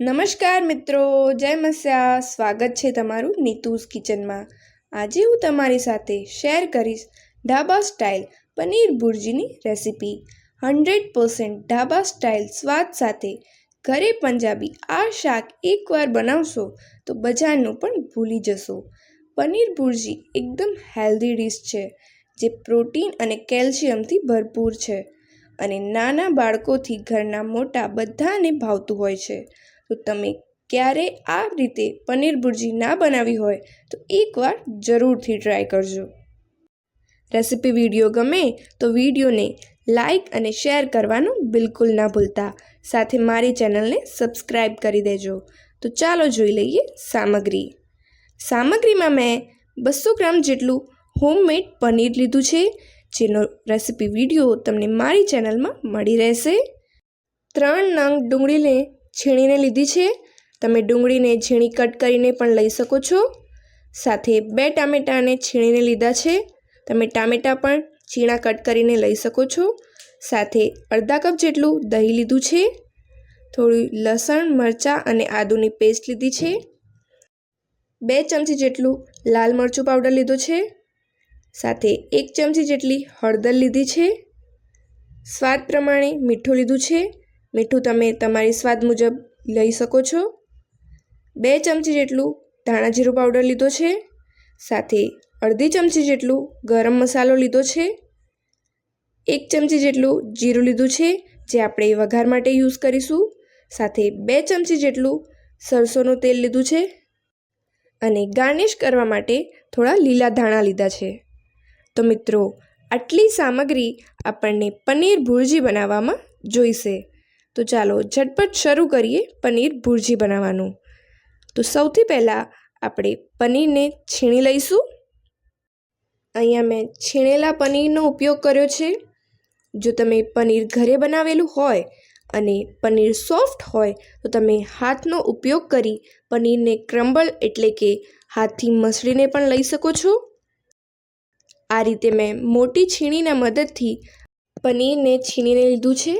નમસ્કાર મિત્રો, જય મસ્યા. સ્વાગત છે તમારું નીતુસ કિચનમાં. આજે હું તમારી સાથે શેર કરીશ dhaba style paneer ભુરજીની recipe. Hundred percent dhaba style સ્વાદ સાથે ઘરે પંજાબી આ શાક એકવાર બનાવશો તો બજારનું પણ ભૂલી જશો. પનીર ભુરજી એકદમ હેલ્ધી ડીશ છે, જે પ્રોટીન અને કેલ્શિયમથી ભરપૂર છે અને નાના બાળકોથી ઘરના મોટા બધાને ભાવતું હોય છે. તો તમે ક્યારે આ રીતે પનીર ભુરજી ના બનાવી હોય તો એકવાર જરૂરથી ટ્રાય કરજો. રેસિપી વીડિયો ગમે તો વિડીયોને લાઈક અને શેર કરવાનું બિલકુલ ના ભૂલતા. સાથે મારી ચેનલને સબસ્ક્રાઈબ કરી દેજો. તો ચાલો જોઈ લઈએ સામગ્રી. સામગ્રીમાં મેં બસો ગ્રામ જેટલું હોમમેડ પનીર લીધું છે, જેનો રેસિપી વીડિયો તમને મારી ચેનલમાં મળી રહેશે. ત્રણ નંગ ડુંગળીને છીણીને લીધી છે. તમે ડુંગળીને ઝીણી કટ કરીને પણ લઈ શકો છો. સાથે બે ટામેટાને છીણીને લીધા છે. તમે ટામેટાં પણ છીણા કટ કરીને લઈ શકો છો. સાથે અડધા કપ જેટલું દહીં લીધું છે. થોડી લસણ, મરચાં અને આદુની પેસ્ટ લીધી છે. બે ચમચી જેટલું લાલ મરચું પાવડર લીધું છે. સાથે એક ચમચી જેટલી હળદર લીધી છે. સ્વાદ પ્રમાણે મીઠું લીધું છે. મીઠું તમે તમારી સ્વાદ મુજબ લઈ શકો છો. બે ચમચી જેટલું ધાણા જીરું પાવડર લીધો છે. સાથે અડધી ચમચી જેટલું ગરમ મસાલો લીધો છે. એક ચમચી જેટલું જીરું લીધું છે, જે આપણે વઘાર માટે યુઝ કરીશું. સાથે બે ચમચી જેટલું સરસોનું તેલ લીધું છે. અને ગાર્નિશ કરવા માટે થોડા લીલા ધાણા લીધા છે. તો મિત્રો, આટલી સામગ્રી આપણને પનીર ભુરજી બનાવવામાં જોઈશે. તો ચાલો ઝટપટ શરૂ કરીએ પનીર ભુરજી બનાવવાનું. તો સૌથી પહેલાં આપણે પનીરને છીણી લઈશું. અહીંયા મેં છીણેલા પનીરનો ઉપયોગ કર્યો છે. જો તમે પનીર ઘરે બનાવેલું હોય અને પનીર સોફ્ટ હોય તો તમે હાથનો ઉપયોગ કરી પનીરને ક્રમ્બલ એટલે કે હાથથી મસળીને પણ લઈ શકો છો. આ રીતે મેં મોટી છીણીના મદદથી પનીરને છીણીને લીધું છે.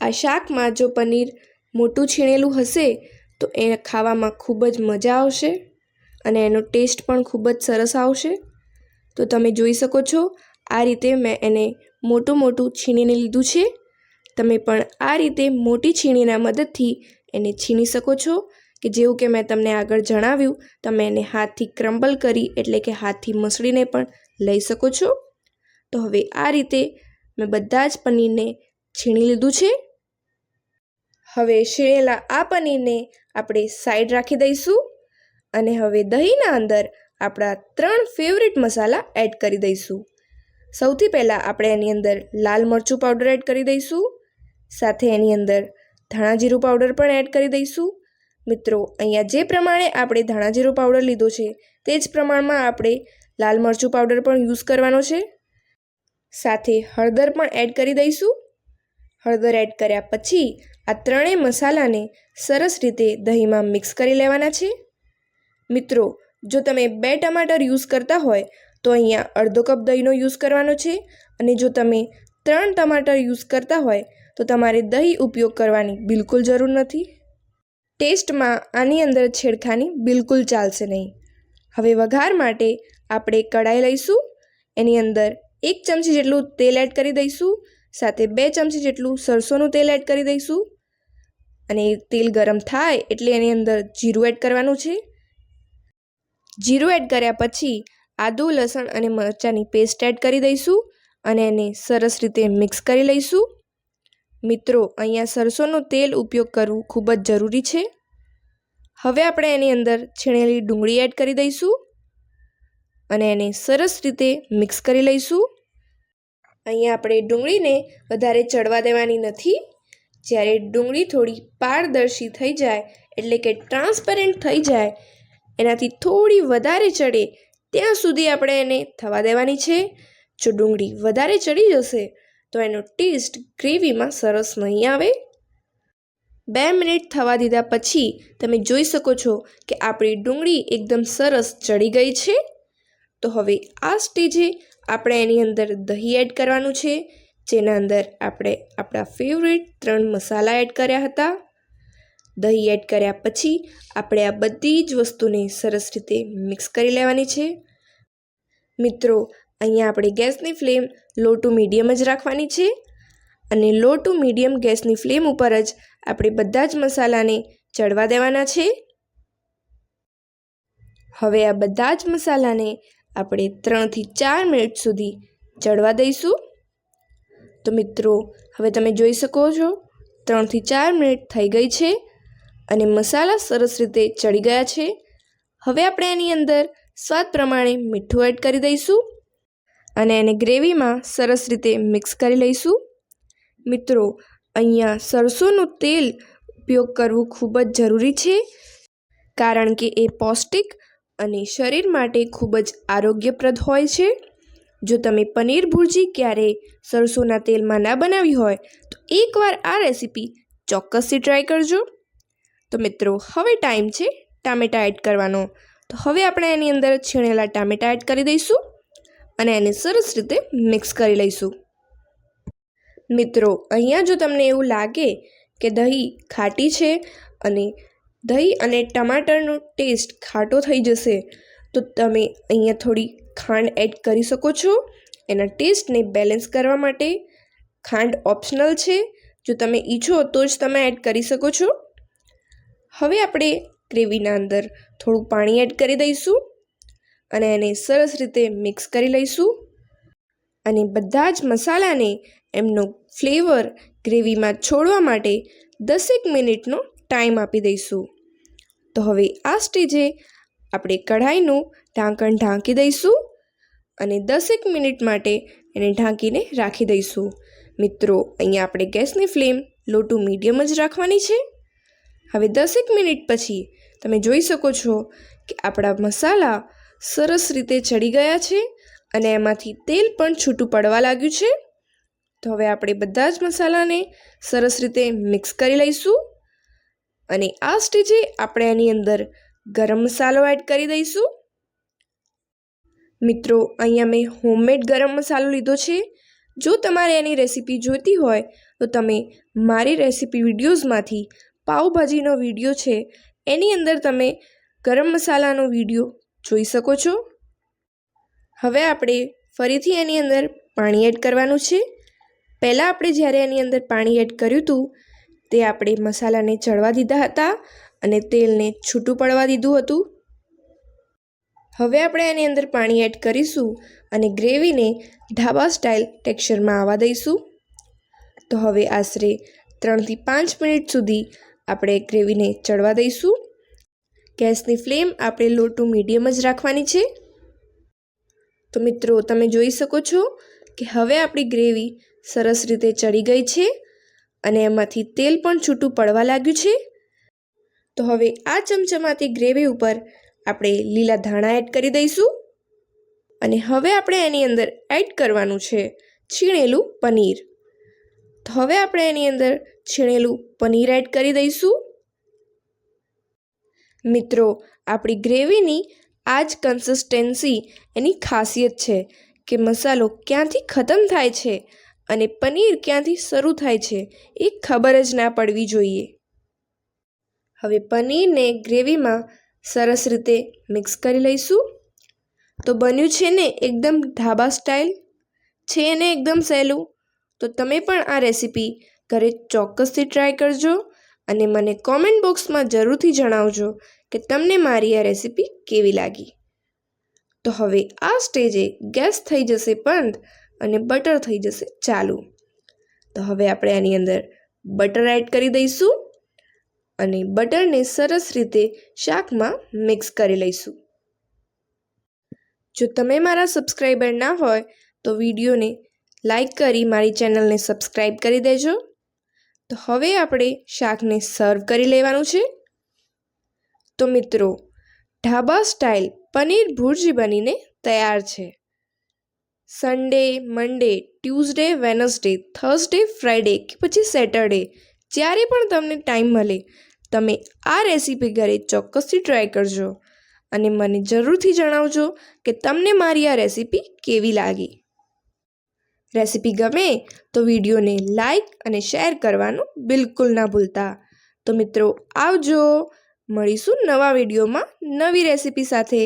આ શાકમાં જો પનીર મોટું છીણેલું હશે, તો એ ખાવામાં ખૂબ જ મજા આવશે અને એનો ટેસ્ટ પણ ખૂબ જ સરસ આવશે. તો તમે જોઈ શકો છો, આ રીતે મેં એને મોટું મોટું છીણીને લીધું છે. તમે પણ આ રીતે મોટી છીણીના મદદથી એને છીણી શકો છો, કે જેવું કે મેં તમને આગળ જણાવ્યું, તમે એને હાથથી ક્રમ્બલ કરી, એટલે કે હાથથી મસળીને પણ લઈ શકો છો. તો હવે આ રીતે મેં બધા જ પનીરને છીણી લીધું છે? હવે શેળેલા આ પનીરને આપણે સાઈડ રાખી દઈશું અને હવે દહીંના અંદર આપણા ત્રણ ફેવરેટ મસાલા એડ કરી દઈશું. સૌથી પહેલાં આપણે એની અંદર લાલ મરચું પાવડર એડ કરી દઈશું. સાથે એની અંદર ધાણા જીરું પાવડર પણ એડ કરી દઈશું. મિત્રો, અહીંયા જે પ્રમાણે આપણે ધાણા જીરું પાવડર લીધો છે, તે જ પ્રમાણમાં આપણે લાલ મરચું પાવડર પણ યુઝ કરવાનો છે. સાથે હળદર પણ એડ કરી દઈશું. હળદર એડ કર્યા પછી આ ત્રણેય મસાલાને સરસ રીતે દહીંમાં મિક્સ કરી લેવાના છે. મિત્રો, જો તમે બે ટમાટર યુઝ કરતા હોય, તો અહીંયા અડધો કપ દહીંનો યુઝ કરવાનો છે અને જો તમે ત્રણ ટમાટર યુઝ કરતા હોય, તો તમારે દહીં ઉપયોગ કરવાની બિલકુલ જરૂર નથી. ટેસ્ટમાં આની અંદર છેડખાની બિલકુલ ચાલશે નહીં. હવે વઘાર માટે આપણે કઢાઈ લઈશું, એની અંદર એક ચમચી જેટલું તેલ એડ કરી દઈશું સાથે બે ચમચી જેટલું સરસોનું તેલ એડ કરી દઈશું. અને તેલ ગરમ થાય એટલે એની અંદર જીરું એડ કરવાનું છે. જીરું એડ કર્યા પછી આદુ, લસણ અને મરચાંની પેસ્ટ એડ કરી દઈશું અને એને સરસ રીતે મિક્સ કરી લઈશું. મિત્રો, અહીંયા સરસોનું તેલ ઉપયોગ કરવું ખૂબ જ જરૂરી છે. હવે આપણે એની અંદર છીણેલી ડુંગળી એડ કરી દઈશું અને એને સરસ રીતે મિક્સ કરી લઈશું. અહીંયા આપણે ડુંગળીને વધારે ચડવા દેવાની નથી. જ્યારે ડુંગળી થોડી પારદર્શી થઈ જાય, એટલે કે ટ્રાન્સપેરન્ટ થઈ જાય, એનાથી થોડી વધારે ચડે, ત્યાં સુધી આપણે એને થવા દેવાની છે. જો ડુંગળી વધારે ચડી જશે, તો એનો ટેસ્ટ ગ્રેવીમાં સરસ નહીં આવે. બે મિનિટ થવા દીધા પછી તમે જોઈ શકો છો કે આપણી ડુંગળી એકદમ સરસ ચડી ગઈ છે. તો હવે આ સ્ટેજે આપણે એની અંદર દહીં એડ કરવાનું છે, જેના અંદર આપણે આપણા ફેવરેટ ત્રણ મસાલા એડ કર્યા હતા. દહીં એડ કર્યા પછી આપણે આ બધી જ વસ્તુને સરસ રીતે મિક્સ કરી લેવાની છે. મિત્રો, અહીંયા આપણે ગેસની ફ્લેમ લો ટુ મીડિયમ જ રાખવાની છે અને લો ટુ મીડિયમ ગેસની ફ્લેમ ઉપર જ આપણે બધા જ મસાલાને ચડવા દેવાના છે. હવે આ બધા જ મસાલાને આપણે ત્રણથી ચાર મિનિટ સુધી ચડવા દઈશું. તો મિત્રો, હવે તમે જોઈ શકો છો, ત્રણથી ચાર મિનિટ થઈ ગઈ છે અને મસાલા સરસ રીતે ચડી ગયા છે. હવે આપણે એની અંદર સ્વાદ પ્રમાણે મીઠું એડ કરી દઈશું અને એને ગ્રેવીમાં સરસ રીતે મિક્સ કરી લઈશું. મિત્રો, અહીંયા સરસોનું તેલ ઉપયોગ કરવું ખૂબ જ જરૂરી છે, કારણ કે એ પૌષ્ટિક અને શરીર માટે ખૂબ જ આરોગ્યપ્રદ હોય છે. જો તમે પનીર ભુરજી ક્યારેય સરસોના તેલમાં ના બનાવી હોય, તો એકવાર આ રેસીપી ચોક્કસથી ટ્રાય કરજો. તો મિત્રો, હવે ટાઈમ છે ટામેટાં એડ કરવાનો. તો હવે આપણે એની અંદર છીણેલા ટામેટાં એડ કરી દઈશું અને એને સરસ રીતે મિક્સ કરી લઈશું. મિત્રો, અહીંયા જો તમને એવું લાગે કે દહીં ખાટી છે અને દહીં અને ટમાટરનો ટેસ્ટ ખાટો થઈ જશે. તો તમે અહીંયા થોડી ખાંડ એડ કરી શકો છો. એના ટેસ્ટને બેલેન્સ કરવા માટે ખાંડ ઓપ્શનલ છે. જો તમે ઈચ્છો તો જ તમે એડ કરી શકો છો. હવે આપણે ગ્રેવીના અંદર થોડું પાણી એડ કરી દઈશું અને એને સરસ રીતે મિક્સ કરી લઈશું. અને બધા જ મસાલાને એમનો ફ્લેવર ગ્રેવીમાં છોડવા માટે દસેક મિનિટનો ટાઈમ આપી દઈશું. તો હવે આ સ્ટેજે આપણે કઢાઈનું ઢાંકણ ઢાંકી દઈશું અને દસેક મિનિટ માટે એને ઢાંકીને રાખી દઈશું. મિત્રો, અહીંયા આપણે ગેસની ફ્લેમ લો ટુ મીડિયમ જ રાખવાની છે. હવે દસેક મિનિટ પછી તમે જોઈ શકો છો કે આપણા મસાલા સરસ રીતે ચડી ગયા છે અને એમાંથી તેલ પણ છૂટું પડવા લાગ્યું છે. તો હવે આપણે બધા જ મસાલાને સરસ રીતે મિક્સ કરી લઈશું. અને આ સ્ટેજે આપણે એની અંદર ગરમ મસાલો એડ કરી દઈશું. મિત્રો, અહીંયા મેં હોમમેડ ગરમ મસાલો લીધો છે. જો તમારે એની રેસીપી જોઈતી હોય, તો તમે મારી રેસીપી વિડીયોઝમાંથી પાઉંભાજીનો વીડિયો છે, એની અંદર તમે ગરમ મસાલાનો વીડિયો જોઈ શકો છો. હવે આપણે ફરીથી એની અંદર પાણી એડ કરવાનું છે. પહેલાં આપણે જ્યારે એની અંદર પાણી એડ કર્યું હતું તે આપણે મસાલાને ચડવા દીધા હતા અને તેલને છૂટું પડવા દીધું હતું. હવે આપણે એની અંદર પાણી એડ કરીશું અને ગ્રેવીને ઢાબા સ્ટાઇલ ટેક્સચરમાં આવવા દઈશું. તો હવે આશરે ત્રણથી પાંચ મિનિટ સુધી આપણે ગ્રેવીને ચડવા દઈશું. ગેસની ફ્લેમ આપણે લો ટુ મીડિયમ જ રાખવાની છે. તો મિત્રો, તમે જોઈ શકો છો કે હવે આપણી ગ્રેવી સરસ રીતે ચડી ગઈ છે. અને એમાંથી તેલ પણ છૂટું પડવા લાગ્યું છે. તો હવે આ ચમચમાતી ગ્રેવી ઉપર આપણે લીલા ધાણા એડ કરી દઈશું. અને હવે આપણે એની અંદર એડ કરવાનું છે છીણેલું પનીર. તો હવે આપણે એની અંદર છીણેલું પનીર એડ કરી દઈશું. મિત્રો, આપણી ગ્રેવીની આ જ કન્સિસ્ટન્સી એની ખાસિયત છે કે મસાલો ક્યાંથી ખતમ થાય છે અને પનીર ક્યાંથી શરૂ થાય છે એ ખબર જ ના પડવી જોઈએ. હવે પનીરને ગ્રેવીમાં સરસ રીતે મિક્સ કરી લઈશું. તો બન્યું છે ને એકદમ ઢાબા સ્ટાઇલ, છે ને એકદમ સહેલું. તો તમે પણ આ રેસીપી ઘરે ચોક્કસથી ટ્રાય કરજો અને મને કોમેન્ટ બોક્સમાં જરૂરથી જણાવજો કે તમને મારી આ રેસીપી કેવી લાગી. તો હવે આ સ્ટેજે ગેસ થઈ જશે બંધ. અને બટર થઈ જશે ચાલુ. તો હવે આપણે આની અંદર બટર એડ કરી દઈશું અને બટરને સરસ રીતે શાકમાં મિક્સ કરી લઈશું. જો તમે મારા સબસ્ક્રાઈબર ના હોય તો વિડીયોને લાઈક કરી મારી ચેનલને સબસ્ક્રાઈબ કરી દેજો. તો હવે આપણે શાકને સર્વ કરી લેવાનું છે. તો મિત્રો, ઢાબા સ્ટાઇલ પનીર ભુરજી બનીને તૈયાર છે. Sunday Monday Tuesday Wednesday Thursday Friday કે પછી સેટરડે જ્યારે પણ તમને ટાઈમ મળે, તમે આ રેસીપી ઘરે ચોક્કસથી ટ્રાય કરજો. અને મને જરૂરથી જણાવજો કે તમને મારી આ રેસીપી કેવી લાગી. રેસીપી ગમે તો વિડીયોને લાઈક અને શેર કરવાનું બિલકુલ ના ભૂલતા. તો મિત્રો, આવજો. મળીશું નવા વિડીયોમાં નવી રેસીપી સાથે.